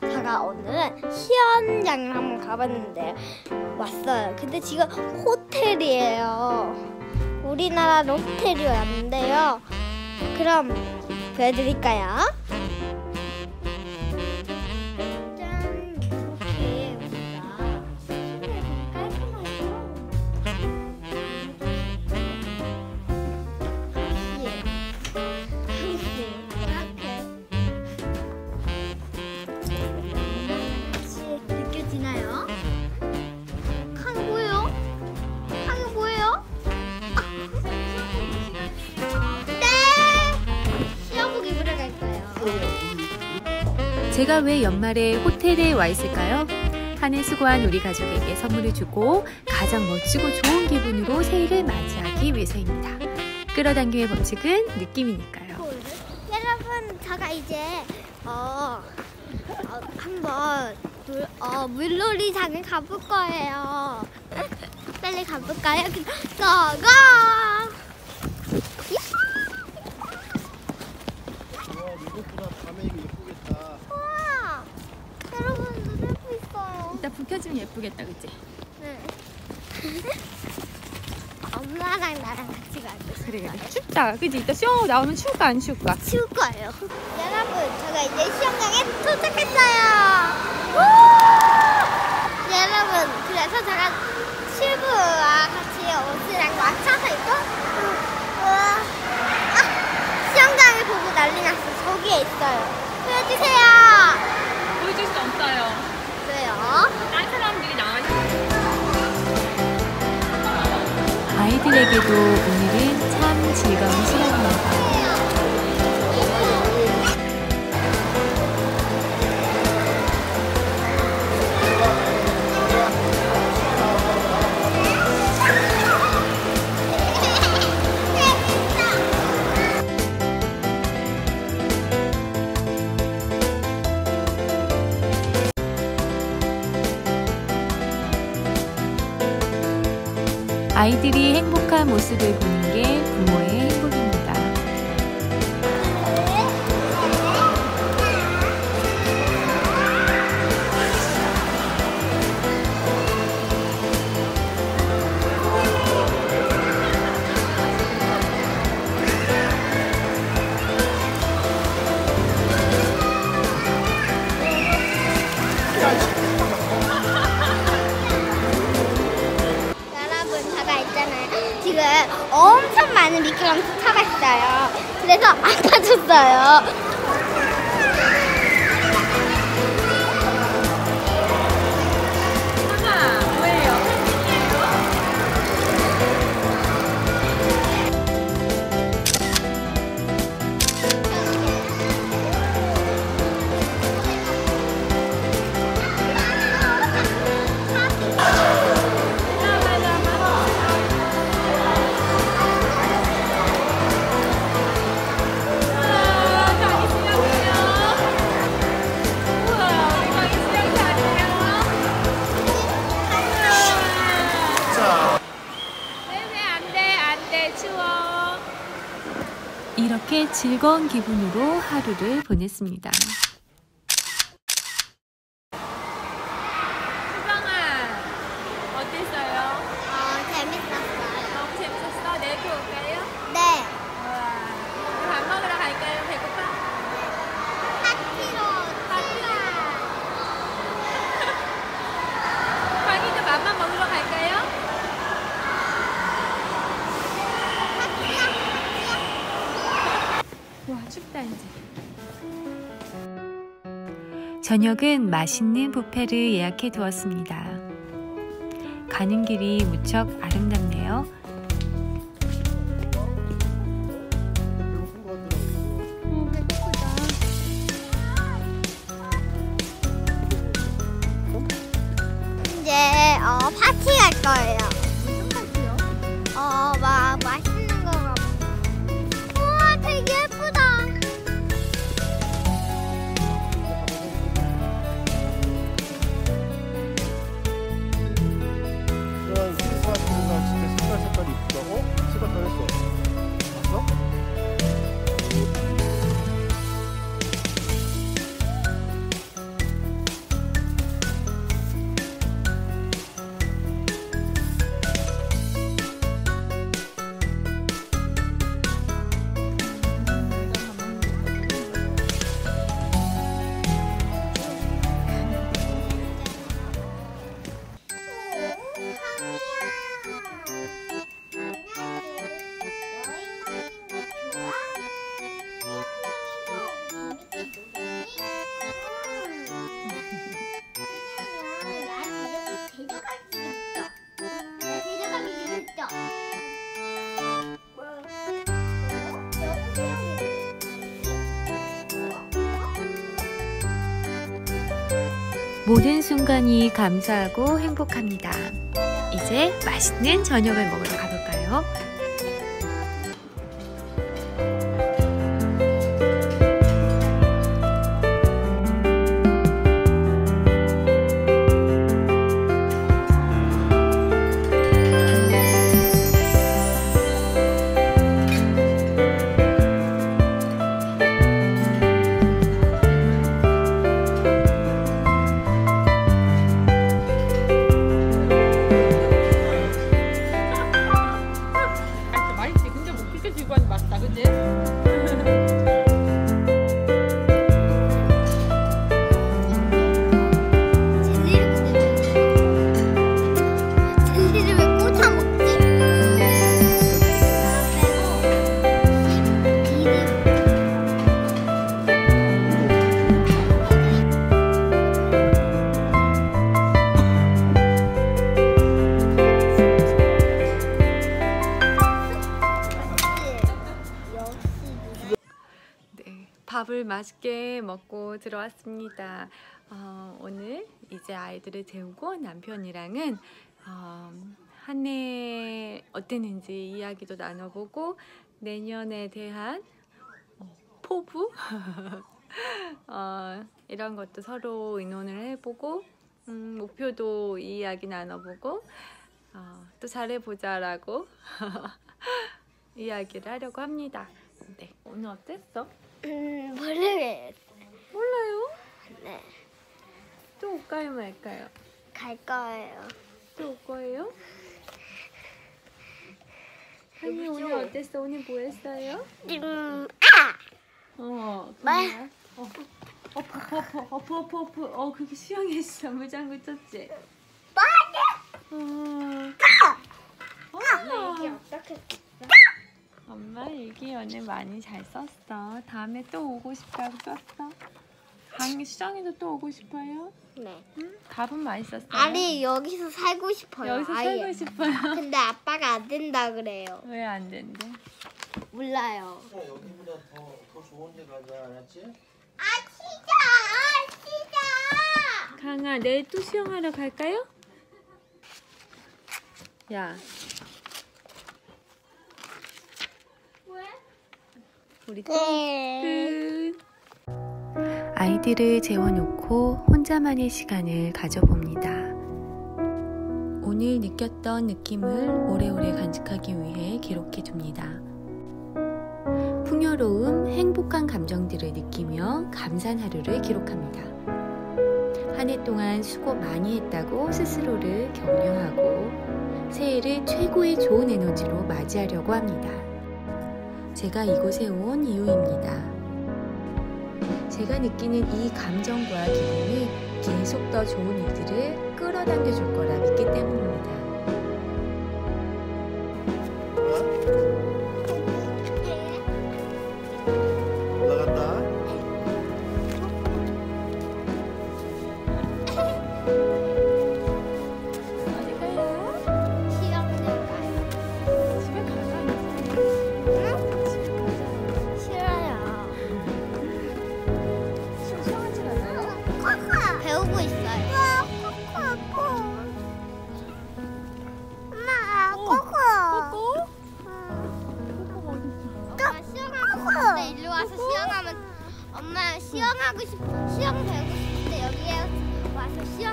제가 오늘은 시연장을 한번 가봤는데 왔어요. 근데 지금 호텔이에요. 우리나라로 호텔이 왔는데요. 그럼 보여드릴까요? 제가 왜 연말에 호텔에 와 있을까요? 한해 수고한 우리 가족에게 선물을 주고 가장 멋지고 좋은 기분으로 새해를 맞이하기 위해서입니다. 끌어당김의 법칙은 느낌이니까요. 여러분, 제가 이제 어, 어 한번 놀, 어, 물놀이장을 가볼 거예요. 빨리 가볼까요? 고고! 와, 이것보다 밤에 이거 예쁘겠다. 우와! 여러분, 눈 예쁘 있어요. 이따 불 켜지면 예쁘겠다, 그치? 네. 엄마랑 나랑 같이 갈 거예요. 그래, 그래. 춥다, 그치? 이따 수영 나오면 추울까, 안 추울까? 치울 거예요. 여러분, 제가 이제 수영장에 도착했어요. 우! 여러분, 그래서 제가 친구와 같이 옷이랑 맞춰서 입고, 우, 아, 수영장을 보고 난리 났어. 저기에 있어요. 보여주세요. 보여줄 수 없어요. 딴 사람들이 나와 아이들에게도 오늘은 참 즐거운 시간입니다. 아이들이 행복한 모습을 보는 게 부모의 행복입니다. 많은 미끄럼틀 타봤어요. 그래서 안 다쳤어요. 즐거운 기분으로 하루를 보냈습니다. 저녁은 맛있는 뷔페를 예약해 두었습니다. 가는 길이 무척 아름답네요. 이제 어, 파티 갈 거예요. 모든 순간이 감사하고 행복합니다. 이제 맛있는 저녁을 먹으러 가볼까요? 맛있게 먹고 들어왔습니다. 어, 오늘 이제 아이들을 재우고 남편이랑은 어, 한해 어땠는지 이야기도 나눠보고 내년에 대한 어, 포부 어, 이런 것도 서로 의논을 해보고 음, 목표도 이야기 나눠보고 어, 또 잘해보자라고 이야기를 하려고 합니다. 네, 오늘 어땠어? 음, 모르겠어요. 몰라요. 네, 또 올까요 말까요? 갈 거예요. 또 올 거예요? 한이 오늘 어땠어? 오늘 뭐 했어요? 지금 어, 말. 그냥, 어, 어프 어프 어프 어프 어프 어 그게 수영했어 물장구 쳤지? 어, 이게 어, 어떻게? 일기 오늘 많이 잘 썼어. 다음에 또 오고 싶다고 썼어. 강이 수정이도 또 오고 싶어요? 네. 응? 밥은 맛있었어요? 아니 여기서 살고 싶어요. 여기서 아예. 살고 싶어요. 근데 아빠가 안 된다 그래요. 왜 안 된대? 몰라요. 야, 여기보다 더, 더 좋은 데 가자, 알았지? 아 진짜, 아 진짜. 강아 내일 또 수영하러 갈까요? 야 우리 또 네. 끝. 아이들을 재워놓고 혼자만의 시간을 가져봅니다. 오늘 느꼈던 느낌을 오래오래 간직하기 위해 기록해 둡니다. 풍요로움, 행복한 감정들을 느끼며 감사한 하루를 기록합니다. 한 해 동안 수고 많이 했다고 스스로를 격려하고 새해를 최고의 좋은 에너지로 맞이하려고 합니다. 제가 이곳에 온 이유입니다. 제가 느끼는 이 감정과 기분이 계속 더 좋은 일들을 끌어당겨 줄 거라 믿기 때문입니다.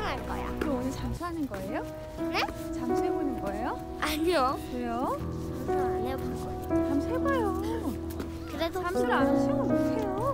수영할 거야. 그럼 오늘 잠수하는 거예요? 네? 잠수해보는 거예요? 아니요. 왜요? 잠수 안 해볼 거예요. 잠수해봐요. 그래도 잠수를 안 하면 수영을 못해요.